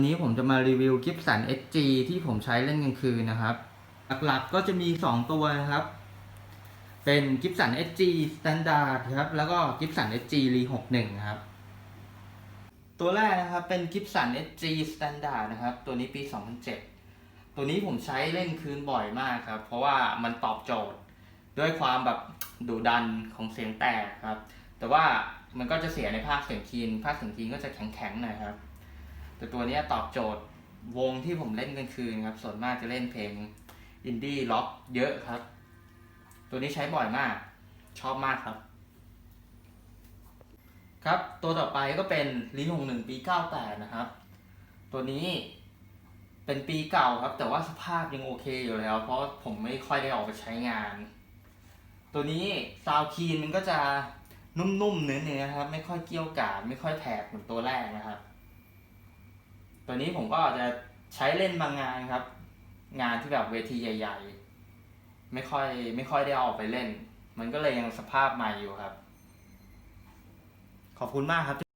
วันนี้ผมจะมารีวิวกิฟสัน SG ที่ผมใช้เล่นกลางคืนนะครับ หลักๆก็จะมี 2 ตัวนะครับ เป็นกิฟสัน SG Standard ครับ แล้วก็กิฟสัน SG Re 61ครับ ตัวแรกนะครับเป็นกิฟสัน SG Standard นะครับ ตัวนี้ปี 2007 ตัวนี้ผมใช้เล่นคืนบ่อยมากครับ เพราะว่ามันตอบโจทย์ด้วยความแบบดุดันของเสียงแตกครับ แต่ว่ามันก็จะเสียในภาคเสียงคีนภาคเสียงคีนก็จะแข็งๆหน่อยครับ แต่ตัวนี้ตอบโจทย์วงที่ผมเล่นกลางคืนครับ ส่วนมากจะเล่นเพลงอินดี้ล็อกเยอะครับ ตัวนี้ใช้บ่อยมาก ชอบมากครับ ครับ ตัวต่อไปก็เป็นลีหงหนึ่งปี 98 นะครับ ตัวนี้เป็นปีเก่าครับ แต่ว่าสภาพยังโอเคอยู่แล้ว เพราะผมไม่ค่อยได้ออกไปใช้งาน ตัวนี้ซาวคีนมันก็จะนุ่มๆเนื้อๆครับ ไม่ค่อยเกี่ยวกาดไม่ค่อยแผกเหมือนตัวแรกนะครับ ตัวนี้ผมก็จะใช้เล่นบางงานครับ งานที่แบบเวทีใหญ่ ๆ ไม่ค่อยไม่ค่อยได้ออกไปเล่น มันก็เลยยังสภาพใหม่อยู่ครับ ขอบคุณมากครับ